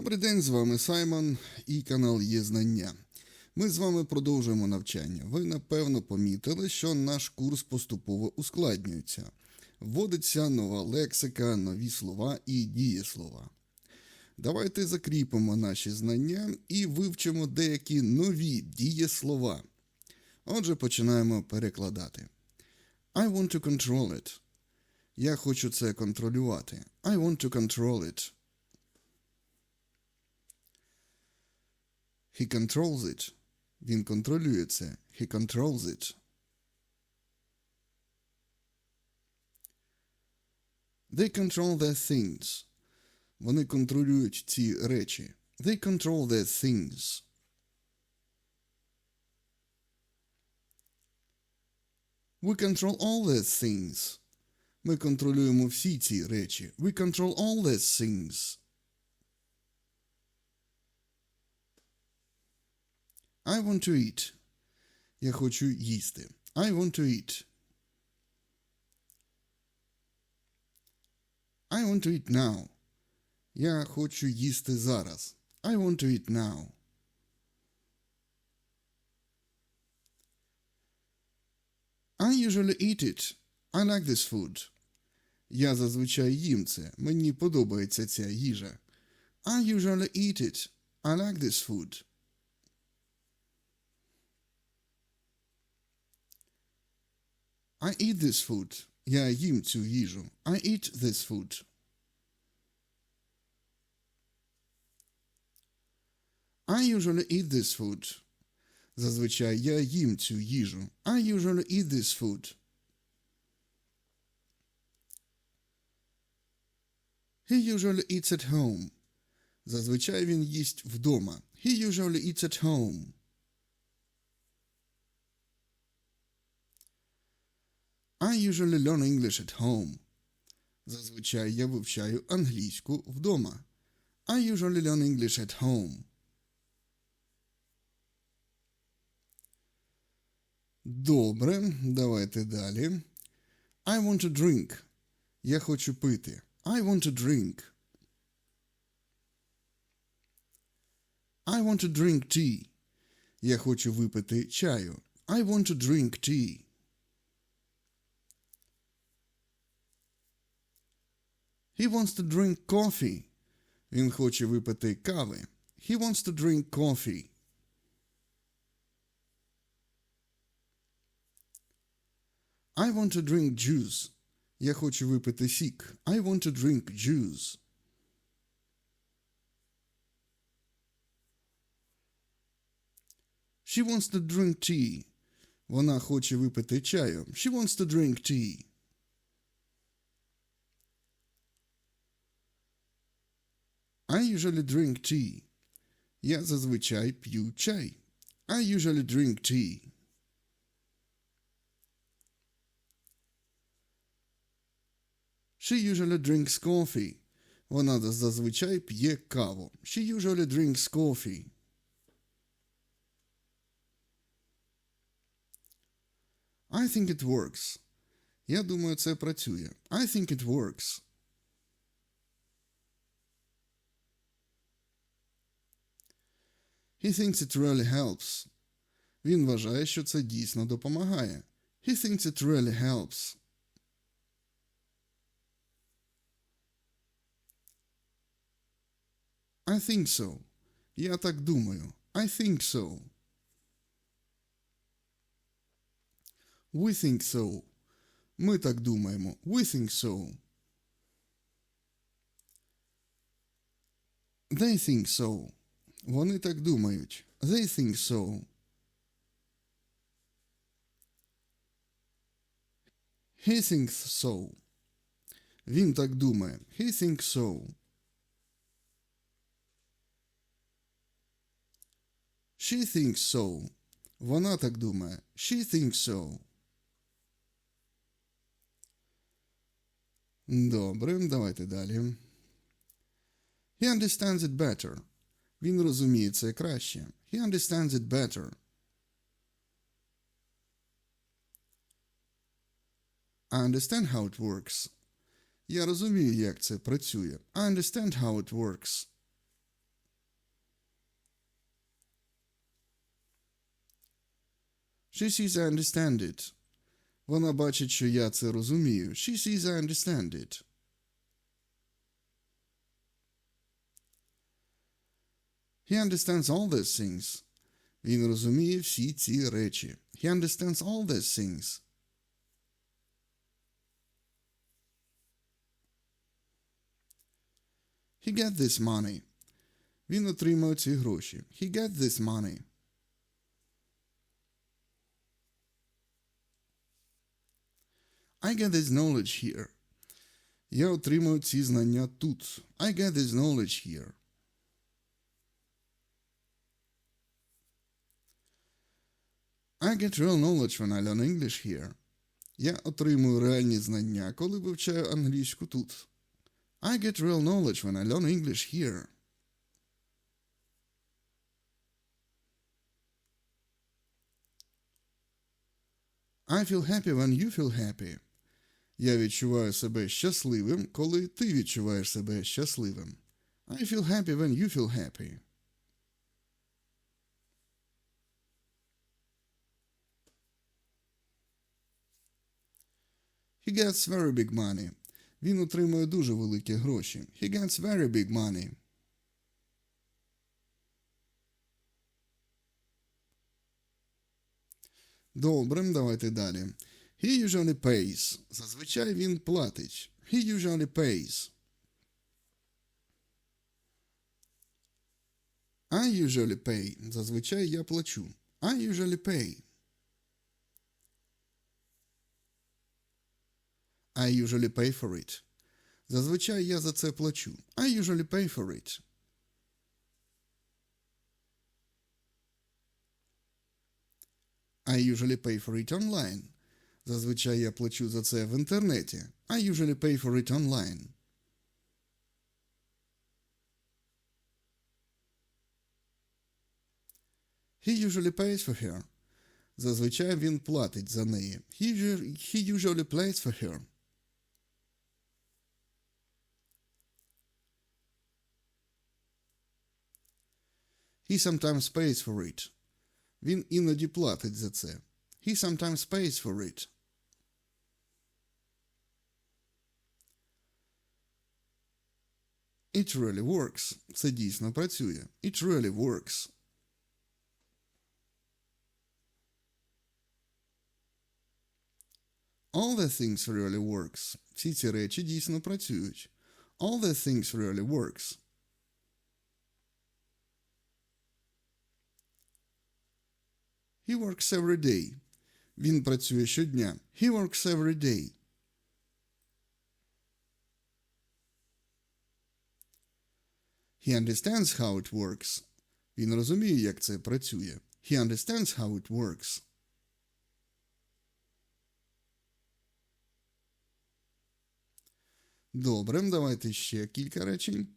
Добрий день, з вами Саймон і канал Є Знання. Ми з вами продовжуємо навчання. Ви напевно помітили, що наш курс поступово ускладнюється. Вводиться нова лексика, нові слова і дієслова. Давайте закріпимо наші знання і вивчимо деякі нові дієслова. Отже, починаємо перекладати. I want to control it. Я хочу це контролювати. I want to control it. He controls it. Він контролює це. He controls it. They control their things. Вони контролюють ці речі. They control their things. We control all their things. Ми контролюємо всі ці речі. We control all their things. I want to eat. Я хочу їсти. I want to eat. I want to eat now. Я хочу їсти зараз. I want to eat now. I usually eat it. I like this food. Я зазвичай їм це. Мені подобається ця їжа. I usually eat it. I like this food. I eat this food. Я їм цю їжу. I eat this food. I usually eat this food. Зазвичай я їм цю їжу. I usually eat this food. He usually eats at home. Зазвичай він їсть вдома. He usually eats at home. I usually learn English at home. Зазвичай я вивчаю англійську вдома. I usually learn English at home. Добре, давайте далі. I want to drink. Я хочу пити. I want to drink. I want to drink tea. Я хочу випити чаю. I want to drink tea. He wants to drink coffee. Він хоче випити кави. He wants to drink coffee. I want to drink juice. Я хочу випити сік. I want to drink juice. She wants to drink tea. Вона хоче випити чаю. She wants to drink tea. I usually drink tea. Я зазвичай п'ю чай. I usually drink tea. She usually drinks coffee. Вона зазвичай п'є каву. She usually drinks coffee. I think it works. Я думаю, це працює. I think it works. He thinks it really helps. Він вважає, що це дійсно допомагає. He thinks it really helps. I think so. Я так думаю. I think so. We think so. Ми так думаємо. We think so. They think so. Вони так думають. They think so. He thinks so. Він так думає. He thinks so. She thinks so. Вона так думає. She thinks so. Добре, давайте далі. He understands it better. Він розуміє це краще. He understands it better. I understand how it works. Я розумію, як це працює. I understand how it works. She sees I understand it. Вона бачить, що я це розумію. She sees I understand it. He understands all these things. Він розуміє всі ці речі. He understands all these things. He get this money. Він отримав ці гроші. He get this money. I get this knowledge here. Я отримав ці знання тут. I get this knowledge here. I get real knowledge when I learn English here. Я отримую реальні знання, коли вивчаю англійську тут. I get real knowledge when I learn English here. I feel happy when you feel happy. Я відчуваю себе щасливим, коли ти відчуваєш себе щасливим. I feel happy when you feel happy. He gets very big money. Він отримує дуже великі гроші. He gets very big money. Добре, давайте далі. He usually pays. Зазвичай він платить. He usually pays. I usually pay. Зазвичай я плачу. I usually pay. I usually pay for it. Зазвичай я за це плачу. I usually pay for it. I usually pay for it online. Зазвичай я плачу за це в інтернеті. I usually pay for it online. He usually pays for her. Зазвичай він платить за неї. He usually, he usually pays for her. He sometimes pays for it. Він іноді платить за це. He sometimes pays for it. It really works. Це дійсно працює. It really works. All the things really works. Всі ці речі дійсно працюють. All the things really works. He works every day. Він працює щодня. He works every day. He understands how it works. Він розуміє, як це працює. He understands how it works. Добре, давайте ще кілька речень.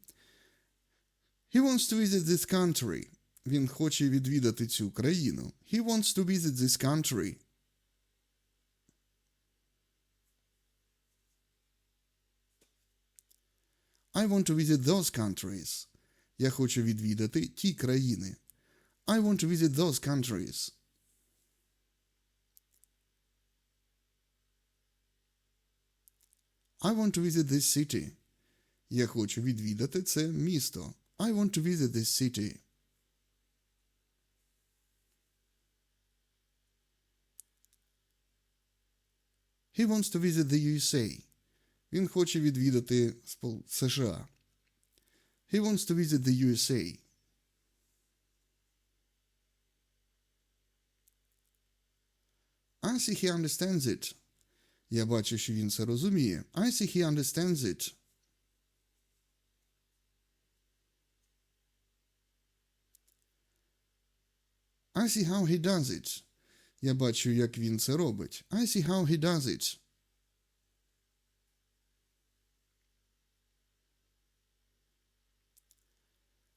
He wants to visit this country. Він хоче відвідати цю країну. He wants to visit this country. I want to visit those countries. Я хочу відвідати ті країни. I want to visit those countries. I want to visit this city. Я хочу відвідати це місто. I want to visit this city. He wants to visit the USA. Він хоче відвідати Спол- США. He wants to visit the USA. I see he understands it. Я бачу, що він це розуміє. I see he understands it. I see how he does it. Я бачу, як він це робить. I see how he does it.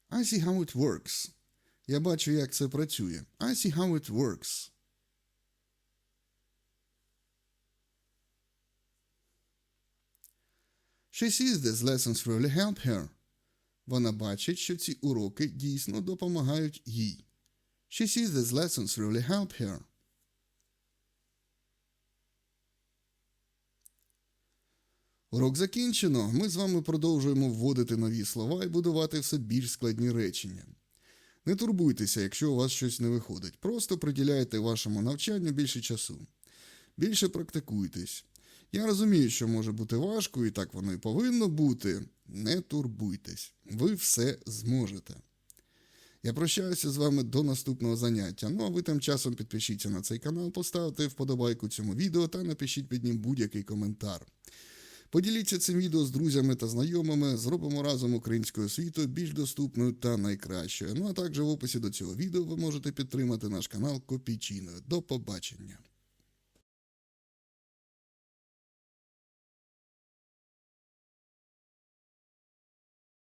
I see how it works. Я бачу, як це працює. I see how it works. She sees these lessons really help her. Вона бачить, що ці уроки дійсно допомагають їй. She sees these lessons really help her. Урок закінчено. Ми з вами продовжуємо вводити нові слова і будувати все більш складні речення. Не турбуйтеся, якщо у вас щось не виходить. Просто приділяйте вашому навчанню більше часу. Більше практикуйтесь. Я розумію, що може бути важко, і так воно і повинно бути. Не турбуйтесь, ви все зможете. Я прощаюся з вами до наступного заняття. Ну а ви тим часом підпишіться на цей канал, поставте вподобайку цьому відео та напишіть під ним будь-який коментар. Поділіться цим відео з друзями та знайомими, зробимо разом українську освіту більш доступною та найкращою. Ну а також в описі до цього відео ви можете підтримати наш канал копійчиною. До побачення!